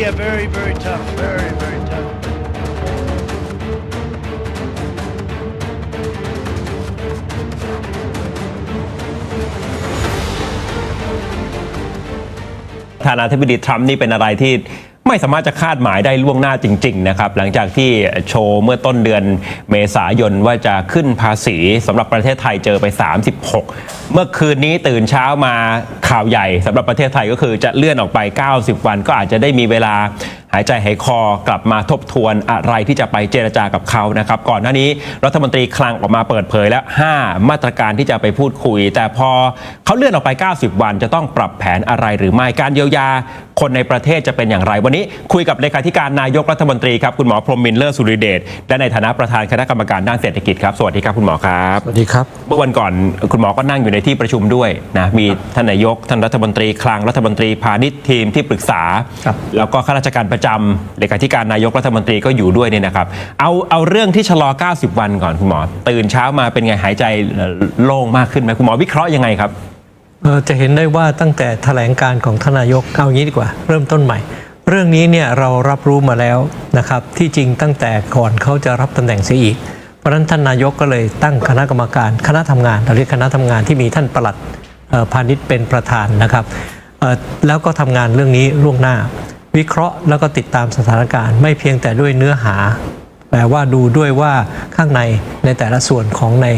yeah, very, very tough. Very, very tough. ประธานาธิบดีทรัมป์นี่เป็นอะไรที่ ไม่สามารถจะคาดหมายได้ล่วงหน้าจริง ๆ นะครับ หลังจากที่โชว์เมื่อต้นเดือนเมษายนว่าจะขึ้นภาษีสำหรับประเทศไทยเจอไป 36 เมื่อคืนนี้ตื่นเช้ามาข่าวใหญ่สำหรับประเทศไทยก็คือจะเลื่อนออกไป 90 วัน ก็อาจจะได้มีเวลาหายใจหายคอกลับมาทบทวนอะไรที่จะไปเจรจากับเขานะครับ ก่อนหน้านี้รัฐมนตรีคลังออกมาเปิดเผยแล้ว 5 มาตรการที่จะไปพูดคุย แต่พอเขาเลื่อนออกไป 90 วันจะต้องปรับแผนอะไรหรือไม่การเยียวยา คนในประเทศจะเป็นอย่างไร วันนี้คุยกับเลขาธิการนายกรัฐมนตรีครับคุณหมอพรหมมินทร์เลิศสุริเดชและในฐานะประธานคณะกรรมการด้านเศรษฐกิจครับสวัสดีครับคุณหมอครับสวัสดีครับเมื่อวันก่อนคุณหมอก็นั่งอยู่ในที่ประชุมด้วยนะมีท่านนายกท่านรัฐมนตรีคลังรัฐมนตรีพาณิชย์ทีมที่ปรึกษาครับแล้วก็ข้าราชการประจำเลขาธิการนายกรัฐมนตรีก็อยู่ด้วยเนี่ยนะครับ เอาเอาเรื่องที่ชะลอ 90 วันก่อนคุณหมอ ตื่นเช้ามาเป็นไงหายใจโล่งมากขึ้นไหมคุณหมอวิเคราะห์ยังไงครับเอ่อ จะเห็นได้ว่าตั้งแต่แถลงการของทนายกเอางี้ดีกว่า เริ่มต้นใหม่ เรื่องนี้เนี่ยเรารับรู้มาแล้วนะครับที่จริงตั้งแต่ก่อนเขาจะรับตำแหน่งเสียอีก เพราะนั้นท่านนายกก็เลยตั้งคณะกรรมการคณะทำงานเราเรียกคณะทำงานที่มีท่านประหลัดพาณิชย์เป็นประธานนะครับแล้วก็ทำงานเรื่องนี้ล่วงหน้า วิเคราะห์แล้วก็ติดตามสถานการณ์ ไม่เพียงแต่ด้วยเนื้อหาแต่ว่าดูด้วยว่าข้างในในแต่ละส่วนของใน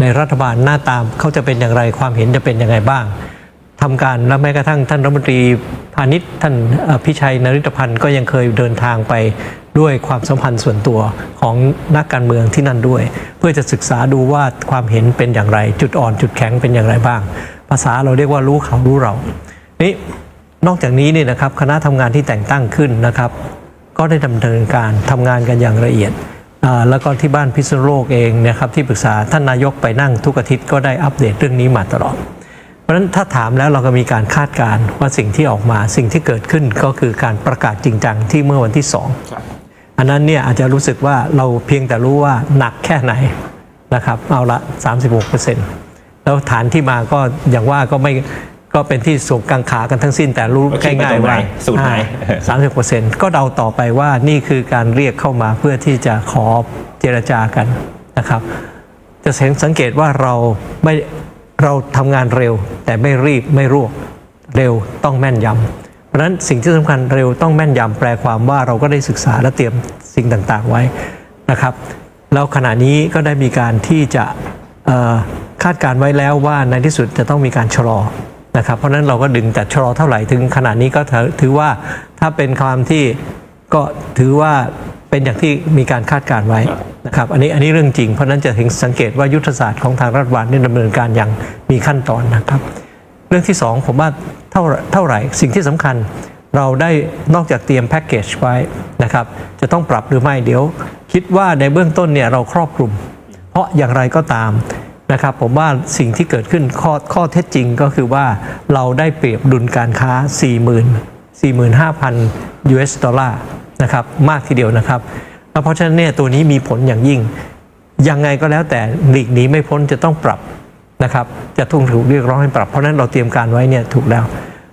ในรัฐบาลหน้าตามเขาจะเป็นอย่างไรความเห็นจะเป็นยังไงบ้างทำการและแม้กระทั่งท่านรัฐมนตรีพาณิชย์ท่านพิชัยนริตพันธ์ก็ยังเคยเดินทางไปด้วยความสัมพันธ์ส่วนตัวของนักการเมืองที่นั่นด้วย เพื่อจะศึกษาดูว่าความเห็นเป็นอย่างไร จุดอ่อนจุดแข็งเป็นอย่างไรบ้าง ภาษาเราเรียกว่ารู้เขารู้เรานี่นอกจากนี้เนี่ยนะครับคณะทำงานที่แต่งตั้งขึ้นนะครับ ก็ได้ดำเนินการทำงานกันอย่างละเอียด แล้วก็ที่บ้านพิษณุโลกเองนะครับที่ปรึกษาท่านนายกไปนั่งทุกอาทิตย์ก็ได้อัปเดตเรื่องนี้มาตลอด เพราะฉะนั้นถ้าถามแล้วเราก็มีการคาดการณ์ว่าสิ่งที่ออกมาสิ่งที่เกิดขึ้นก็คือการประกาศจริงจังที่เมื่อวันที่สองอันนั้นเนี่ยอาจจะรู้สึกว่าเราเพียงแต่รู้ว่าหนักแค่ไหนนะครับเอาละ 36%แล้วฐานที่มาก็อย่างว่าก็ไม่ ก็เป็นที่ส่งกังขากันทั้งสิ้นแต่รู้ว่าคิดไปง่าตยรงๆไหนว่าสูตรไหน สามสิบเปอร์เซ็นต์ก็เดาต่อไปว่านี่คือการเรียกเข้ามาเพื่อที่จะขอเจรจากันนะครับ จะเห็นสังเกตว่าเราไม่เราทำงานเร็ว แต่ไม่รีบไม่รวบเร็วต้องแม่นยำเพราะฉะนั้นสิ่งที่สำคัญเร็วต้องแม่นยำแปลความว่าเราก็ได้ศึกษาและเตรียมสิ่งต่างๆไว้นะครับ แล้วขณะนี้ก็ได้มีการที่จะเอ่อคาดการไว้แล้วว่าในที่สุดจะต้องมีการชะลอ นะครับเพราะฉะนั้นเราก็ดึงแต่ชะลอเท่าไหร่ถึงขณะนี้ก็ถือถือว่าถ้าเป็นความที่ก็ถือว่าเป็นอย่างที่มีการคาดการไว้นะครับอันนี้อันนี้เรื่องจริง เพราะฉะนั้นจะเห็นสังเกตว่ายุทธศาสตร์ของทางรัฐบาลนี่ดำเนินการอย่างมีขั้นตอนนะครับ เรื่องที่สองผมว่าเท่าเท่าไหร่สิ่งที่สำคัญเราได้นอกจากเตรียมแพ็กเกจไว้นะครับจะต้องปรับหรือไม่เดี๋ยว คิดว่าในเบื้องต้นเนี่ยเราครอบคลุม เพราะอย่างไรก็ตาม นะครับผมว่าสิ่งที่เกิดขึ้นข้อข้อเท็จจริงก็คือว่าเราได้เปรียบดุลการค้า 40,000 45,000 US ดอลลาร์นะครับมากทีเดียวนะครับ เพราะฉะนั้นเนี่ยตัวนี้มีผลอย่างยิ่ง ยังไงก็แล้วแต่หลีกหนีไม่พ้นจะต้องปรับนะครับจะต้องถูกเรียกร้องให้ปรับเพราะนั้นเราเตรียมการไว้เนี่ยถูกแล้ว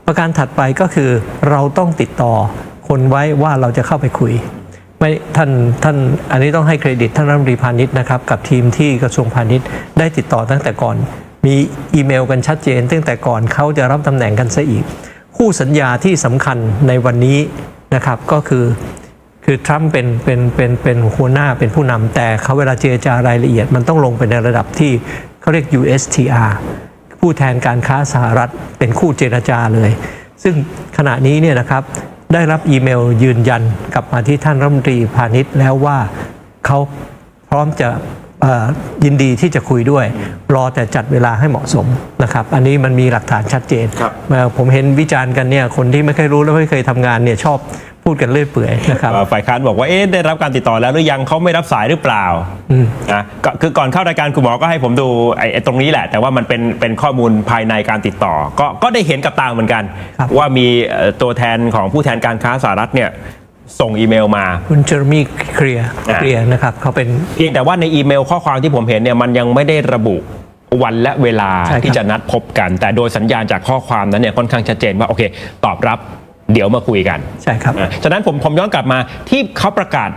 ประการถัดไปก็คือเราต้องติดต่อคนไว้ว่าเราจะเข้าไปคุย ไม่ท่านท่านอันนี้ต้องให้เครดิตท่านรัฐมนตรีพาณิชย์นะครับกับทีมที่กระทรวงพาณิชย์ได้ติดต่อตั้งแต่ก่อน มีอีเมลกันชัดเจน ตั้งแต่ก่อนเขาจะรับตำแหน่งกันซะอีก คู่สัญญาที่สำคัญในวันนี้นะครับก็คือคือทรัมป์เป็นเป็นเป็นเป็นหัวหน้าเป็นผู้นำแต่เขาเวลาเจรจารายละเอียดมันต้องลงไปในระดับที่เขาเรียก USTR ผู้แทนการค้าสหรัฐเป็นคู่เจรจาเลย ซึ่งขณะนี้เนี่ยนะครับ ได้รับอีเมลยืนยันกลับมาที่ท่านรัฐมนตรีพาณิชย์แล้วว่าเขาพร้อมจะเอ่อยินดีที่จะคุยด้วย รอแต่จัดเวลาให้เหมาะสมนะครับอันนี้มันมีหลักฐานชัดเจนครับเอ่อผมเห็นวิจารณ์กันเนี่ยคนที่ไม่เคยรู้และไม่เคยทำงานเนี่ยชอบ พูดกันเรื่อยเปื่อยนะครับเอ่อฝ่ายค้านบอกว่าเอ๊ะได้รับการติดต่อแล้วหรือยังเขาไม่รับสายหรือเปล่านะก็คือก่อนเข้ารายการคุณหมอก็ให้ผมดูไอ้ไอ้ตรงนี้แหละ แต่ว่ามันเป็นเป็นข้อมูลภายในการติดต่อ ก็ก็ได้เห็นกับตาเหมือนกันครับว่ามีเอ่อตัวแทนของผู้แทนการค้าสหรัฐเนี่ยส่งอีเมลมา คุณเจอร์มี่เคลียร์อ่าเคลียร์นะครับเขาเป็นเพียงแต่ว่าในอีเมลข้อความที่ผมเห็นเนี่ยมันยังไม่ได้ระบุวันและเวลาใช่ครับที่จะนัดพบกัน แต่โดยสัญญาณจากข้อความนั้นเนี่ยค่อนข้างชัดเจนว่าโอเค ตอบรับ เดี๋ยวมาคุยกันใช่ครับอะฉะนั้นผมผมย้อนกลับมาที่เขาประกาศ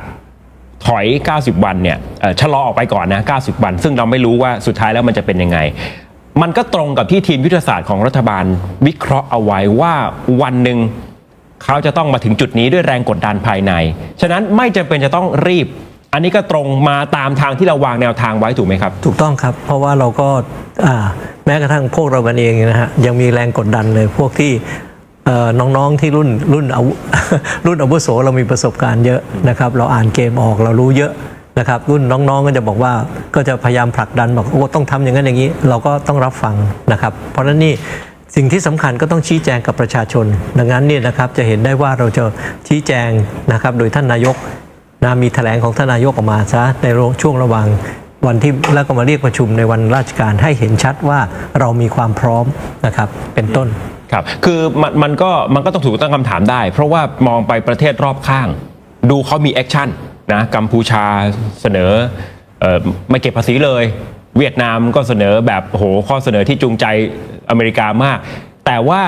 ถอย 90 วันเนี่ยเอ่อชะลอออกไปก่อนนะ 90 วัน ซึ่งเราไม่รู้ว่าสุดท้ายแล้วมันจะเป็นยังไง มันก็ตรงกับที่ทีมยุทธศาสตร์ของรัฐบาลวิเคราะห์เอาไว้ว่าวันหนึ่งเขาจะต้องมาถึงจุดนี้ด้วยแรงกดดันภายใน ฉะนั้นไม่จำเป็นจะต้องรีบ อันนี้ก็ตรงมาตามทางที่เราวางแนวทางไว้ถูกไหมครับ ถูกต้องครับ เพราะว่าเราก็อ่าแม้กระทั่งพวกเรากันเองนะฮะยังมีแรงกดดันเลยพวกที่เอ่อ น้องๆที่รุ่นรุ่นอารุ่นอาวุโสเรามีประสบการณ์เยอะนะครับ เราอ่านเกมออกเรารู้เยอะนะครับ รุ่นน้องๆก็จะบอกว่าก็จะพยายามผลักดันบอกโอ้ต้องทำอย่างนั้นอย่างนี้ เราก็ต้องรับฟังนะครับ เพราะนั้นนี่สิ่งที่สำคัญก็ต้องชี้แจงกับประชาชน ดังนั้นเนี่ยนะครับจะเห็นได้ว่าเราจะชี้แจงนะครับ โดยท่านนายกนะมีแถลงของท่านนายกออกมาซะในช่วงระหว่างวันที่แล้วก็มาเรียกประชุมในวันราชการให้เห็นชัดว่าเรามีความพร้อมนะครับเป็นต้น ครับ คือมันมันก็มันก็ต้องถูกตั้งคำถามได้ เพราะว่ามองไปประเทศรอบข้าง ดูเขามีแอคชั่นนะกัมพูชาเสนอเออไม่เก็บภาษีเลย เวียดนามก็เสนอแบบโหข้อเสนอที่จูงใจอเมริกามาก แต่ว่า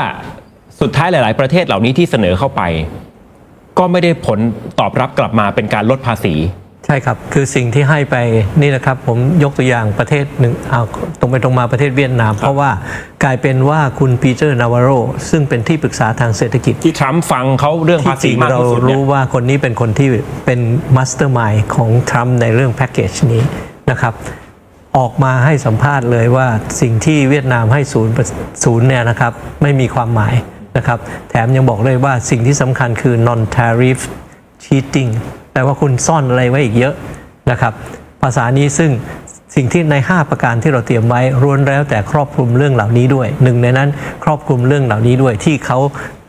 สุดท้ายหลาย ๆ ประเทศเหล่านี้ที่เสนอเข้าไป ก็ไม่ได้ผลตอบรับกลับมาเป็นการลดภาษี ใช่ครับ คือสิ่งที่ให้ไปนี่นะครับ ผมยกตัวอย่างประเทศหนึ่งเอาตรงไปตรงมาประเทศเวียดนาม เพราะว่ากลายเป็นว่าคุณปีเตอร์นาวาโรซึ่งเป็นที่ปรึกษาทางเศรษฐกิจ ที่ทรัมป์ฟังเขาเรื่องภาที่จษีริงมากเราที่สุดเนี่ยรู้ว่าคนนี้เป็นคนที่เป็นมาสเตอร์มายของทรัมป์ในเรื่องแพ็กเกจนี้นะครับออกมาให้สัมภาษณ์เลยว่าสิ่งที่เวียดนามให้ศูนย์ศูนย์เนี่ยนะครับไม่มีความหมายนะครับ แถมยังบอกเลยว่าสิ่งที่สำคัญคือ non tariff cheating แปลว่าคุณซ่อนอะไรไว้อีกเยอะนะครับ ภาษานี้ซึ่งสิ่งที่ใน 5 ประการที่เราเตรียมไว้ล้วนแล้วแต่ครอบคลุมเรื่องเหล่านี้ด้วย หนึ่งในนั้นครอบคลุมเรื่องเหล่านี้ด้วยที่เขา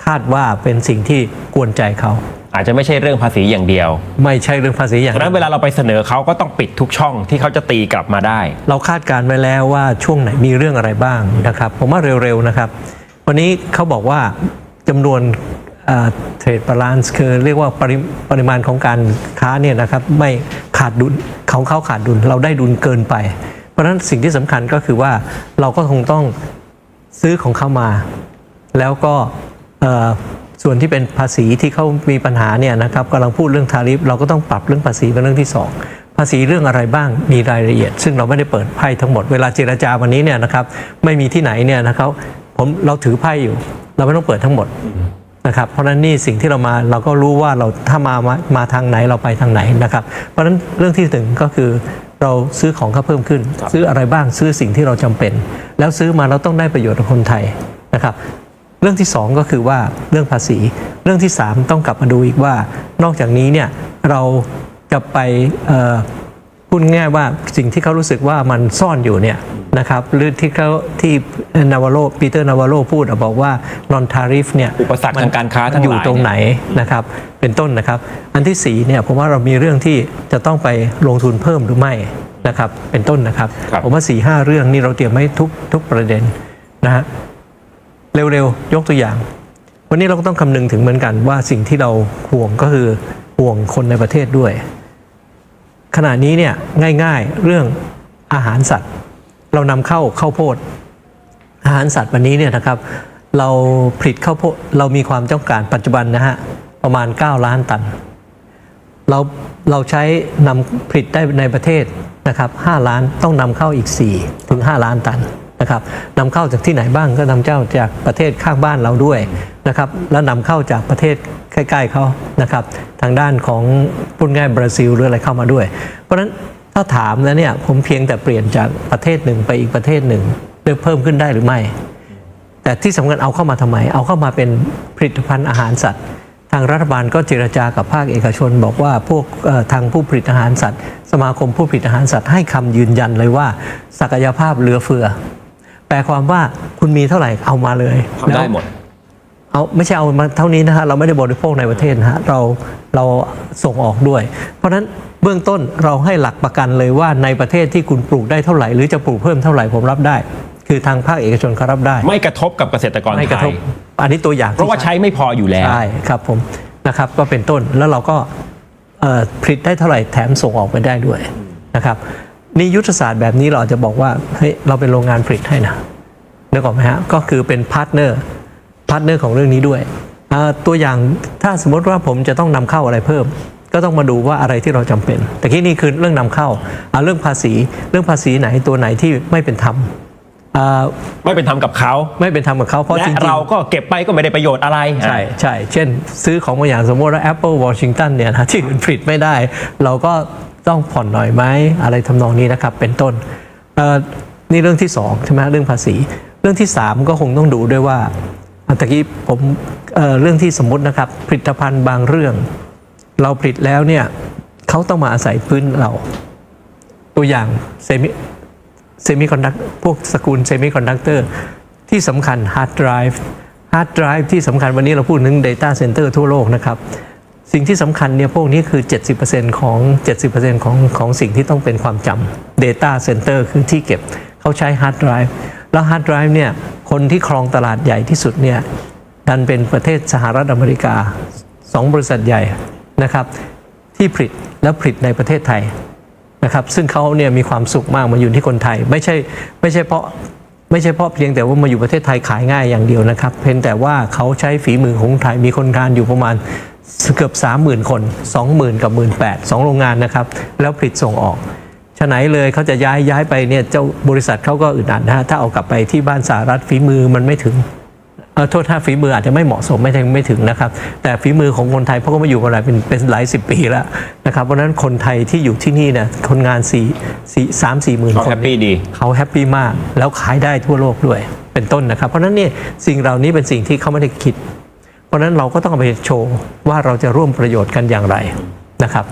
คาดว่าเป็นสิ่งที่กวนใจเขา อาจจะไม่ใช่เรื่องภาษีอย่างเดียว ไม่ใช่เรื่องภาษีอย่างฉะนั้นเวลาเราไปเสนอเขาก็ต้องปิดทุกช่องที่เขาจะตีกลับมาได้ เราคาดการณ์ไว้แล้วว่าช่วงไหนมีเรื่องอะไรบ้างนะครับ ผมว่าเร็วๆนะครับ วันนี้เขาบอกว่าจำนวน เทรดบาลานซ์คือเรียกว่าปริปริมาณของการค้าเนี่ยนะครับไม่ขาดดุลของเขาขาดดุลเราได้ดุลเกินไป เพราะฉะนั้นสิ่งที่สำคัญก็คือว่าเราก็คงต้องซื้อของเขามา แล้วก็ส่วนที่เป็นภาษีที่เขามีปัญหาเนี่ยนะครับกำลังพูดเรื่องทาริฟเราก็ต้องปรับเรื่องภาษีเป็นเรื่องที่สองภาษีเรื่องอะไรบ้างมีรายละเอียด ซึ่งเราไม่ได้เปิดไพ่ทั้งหมดเวลาเจรจาวันนี้เนี่ยนะครับไม่มีที่ไหนเนี่ยนะครับผมเราถือไพ่อยู่ เราไม่ต้องเปิดทั้งหมด นะครับเพราะฉะนั้นนี่สิ่งที่เรามาเราก็รู้ว่าเราถ้ามามามาทางไหนเราไปทางไหนนะครับ เพราะฉะนั้นเรื่องที่ถึงก็คือเราซื้อของเขาเพิ่มขึ้น ซื้ออะไรบ้างซื้อสิ่งที่เราจำเป็น แล้วซื้อมาเราต้องได้ประโยชน์กับคนไทยนะครับเรื่องที่สองก็คือว่าเรื่องภาษี เรื่องที่สามต้องกลับมาดูอีกว่า นอกจากนี้เนี่ยเราจะไปเอ่อพูดง่ายๆว่าสิ่งที่เขารู้สึกว่ามันซ่อนอยู่เนี่ย นะครับหรือที่เขาที่นาวาโรปีเตอร์นาวาโรพูดอะบอกว่า non tariff เนี่ยอุปสรรคทางการค้าทั้งหลายอยู่ตรงไหนนะครับเป็นต้นนะครับ อันที่สี่เนี่ยผมว่าเรามีเรื่องที่จะต้องไปลงทุนเพิ่มหรือไม่นะครับเป็นต้นนะครับครับผมว่าสี่ห้าเรื่องนี่เราเตรียมไว้ทุกทุกประเด็นนะฮะเร็วๆ ยกตัวอย่าง วันนี้เราก็ต้องคำนึงถึงเหมือนกันว่าสิ่งที่เราห่วงก็คือห่วงคนในประเทศด้วย ขณะนี้เนี่ยง่ายๆเรื่องอาหารสัตว์ เรานำเข้าข้าวโพดอาหารสัตว์วันนี้เนี่ยนะครับ เราผลิตข้าวโพดเรามีความต้องการปัจจุบันนะฮะประมาณ 9 ล้านตัน เราเราใช้นำผลิตได้ในประเทศนะครับ5ล้านต้องนำเข้าอีก 4 ถึง 5 ล้านตันนะครับนำเข้าจากที่ไหนบ้างก็นำเข้าจากประเทศข้างบ้านเราด้วยนะครับแล้วนำเข้าจากประเทศใกล้ๆเขานะครับทางด้านของพูดง่ายบราซิลหรืออะไรเข้ามาด้วย เพราะฉะนั้น ถ้าถามแล้วเนี่ยผมเพียงแต่เปลี่ยนจากประเทศหนึ่งไปอีกประเทศหนึ่งเลือกเพิ่มขึ้นได้หรือไม่ แต่ที่สำคัญเอาเข้ามาทำไม เอาเข้ามาเป็นผลิตภัณฑ์อาหารสัตว์ ทางรัฐบาลก็เจรจากับภาคเอกชน บอกว่าพวกทางผู้ผลิตอาหารสัตว์ สมาคมผู้ผลิตอาหารสัตว์ให้คำยืนยันเลยว่า ศักยภาพเหลือเฟือ แปลความว่าคุณมีเท่าไหร่เอามาเลยทำได้หมด เอาไม่ใช่เอามาเท่านี้นะฮะเราไม่ได้บริโภคในประเทศนะฮะเราเราส่งออกด้วย เพราะฉะนั้นเบื้องต้นเราให้หลักประกันเลยว่าในประเทศที่คุณปลูกได้เท่าไหร่ หรือจะปลูกเพิ่มเท่าไหร่ผมรับได้ คือทางภาคเอกชนเขารับได้ ไม่กระทบกับเกษตรกรไม่กระไททยบอันนี้ตัวอย่างที่เพราะว่าใช้ไม่พออยู่แล้ว ใช่ครับผมนะครับก็เป็นต้นแล้วเราก็เอ่อผลิตได้เท่าไหร่แถมส่งออกไปได้ด้วยนะครับนี่ยุทธศาสตร์แบบนี้เราอาจจะบอกว่าเฮ้ยเราเป็นโรงงานผลิตให้นะนึกออกไหมฮะก็คือเป็นพาร์ทเนอร์ พาร์ทเนอร์ของเรื่องนี้ด้วยอ่าตัวอย่างถ้าสมมติว่าผมจะต้องนำเข้าอะไรเพิ่ม ก็ต้องมาดูว่าอะไรที่เราจำเป็น แต่ที่นี่คือเรื่องนำเข้าอ่าเรื่องภาษี เรื่องภาษีไหนตัวไหนที่ไม่เป็นธรรมอ่าไม่เป็นธรรมกับเขาไม่เป็นธรรมกับเขาเพราะและจริงๆเราก็เก็บไปก็ไม่ได้ประโยชน์อะไรใช่ใช่เช่น ซื้อของบางอย่างสมมติว่า Apple Washington เนี่ยนะที่อื่นผลิตไม่ได้ เราก็ต้องผ่อนหน่อยไหมอะไรทำนองนี้นะครับเป็นต้นเอ่อนี่เรื่องที่สองใช่ไหมเรื่องภาษี เรื่องที่สามก็คงต้องดูด้วยว่าอะ ตะกี้ผมเเรื่องที่สมมตินะครับ ผลิตภัณฑ์บางเรื่อง เราผลิตแล้วเนี่ยเขาต้องมาอาศัยพื้นเรา ตัวอย่างเซมิเซมิคอนดักพวกสกุลเซมิคอนดักเตอร์ที่สำคัญฮาร์ดไดรฟ์ฮาร์ดไดรฟ์ที่สำคัญวันนี้เราพูดถึง Data Center ทั่วโลกนะครับ สิ่งที่สำคัญเนี่ยพวกนี้คือ 70%ของ 70%ของของสิ่งที่ต้องเป็นความจำ Data Center คือที่เก็บเขาใช้ฮาร์ดไดรฟ์แล้วฮาร์ดไดรฟ์เนี่ย คนที่ครองตลาดใหญ่ที่สุดเนี่ยดันเป็นประเทศสหรัฐอเมริกาสองบริษัทใหญ่นะครับ ที่ผลิตและผลิตในประเทศไทยนะครับ ซึ่งเขาเนี่ยมีความสุขมากมาอยู่ที่คนไทย ไม่ใช่ไม่ใช่เพราะไม่ใช่เพราะเพียงแต่ว่ามาอยู่ประเทศไทยขายง่ายอย่างเดียวนะครับ เพียงแต่ว่าเขาใช้ฝีมือของไทยมีคนงานอยู่ประมาณเกือบ 30,000 คน 20,000 กับ 18,000สองโรงงานนะครับ แล้วผลิตส่งออก ฉะไหนเลยเขาจะย้ายย้ายไปเนี่ยเจ้าบริษัทเขาก็อึดอัดนะฮะถ้าเอากลับไปที่บ้านสหรัฐฝีมือมันไม่ถึงเอ่อโทษถ้าฝีมืออาจจะไม่เหมาะสมไม่ถึงไม่ถึงนะครับ แต่ฝีมือของคนไทยเพราะก็มาอยู่กันหลายเป็นเป็นหลายสิบปีแล้วนะครับเพราะฉะนั้นคนไทยที่อยู่ที่นี่เนี่ยคนงานสี่สี่สามสี่หมื่นเขาคนแฮปปี้ดีเขาแฮปปี้มาก แล้วขายได้ทั่วโลกด้วยเป็นต้นนะครับ เพราะฉะนั้นเนี่ยสิ่งเหล่านี้เป็นสิ่งที่เขาไม่ได้คิด เพราะฉะนั้นเราก็ต้องเอาไปโชว์ว่าเราจะร่วมประโยชน์กันอย่างไรนะครับ